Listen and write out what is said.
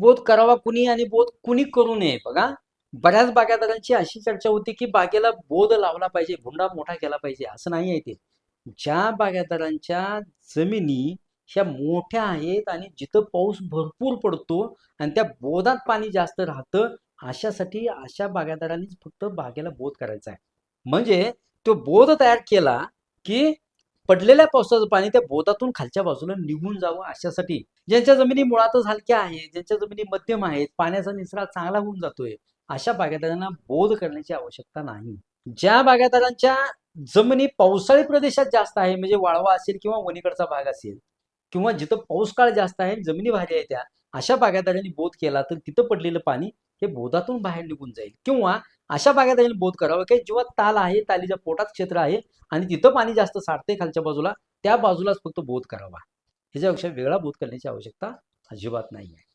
बोध करावा कुणी आणि बोध कुणी करू नये. बघा बऱ्याच बागायतदारांची अशी चर्चा होती की बागेला बोध लावला पाहिजे भुंडा मोठा केला पाहिजे असं नाही आहे ते. ज्या बागायतदारांच्या जमिनी ह्या मोठ्या आहेत आणि जिथं पाऊस भरपूर पडतो आणि त्या बोधात पाणी जास्त राहतं अशासाठी अशा बागायतदारांनीच फक्त बागेला बोध करायचा आहे. म्हणजे तो बोध तयार केला की पडलेल्या पावसाचं पाणी त्या बोधातून खालच्या बाजूला निघून जावं अशासाठी. ज्यांच्या जमिनी मुळातच हलक्या आहेत ज्यांच्या जमिनी मध्यम आहेत पाण्याचा निसरा चांगला होऊन जातोय अशा बागायतदारांना बोध करण्याची आवश्यकता नाही. ज्या बागायतदारांच्या जमिनी पावसाळी प्रदेशात जास्त आहे म्हणजे वाळवा असेल किंवा वनीकडचा भाग असेल किंवा जिथं पाऊस काळ जास्त आहे जमिनी भारी आहे त्या अशा बागायतदारांनी बोध केला तर तिथं पडलेलं पाणी हे बोधातून बाहेर निघून जाईल. किंवा अशा भागात बागायतदारांनी बोध करावा. की जेव्हा ताल आहे तालीच्या पोटात क्षेत्र आहे आणि तिथं पाणी जास्त साठते खालच्या बाजूला त्या बाजूलाच फक्त बोध करावा. ह्याच्यापेक्षा वेगळा बोध करण्याची आवश्यकता अजिबात नाही आहे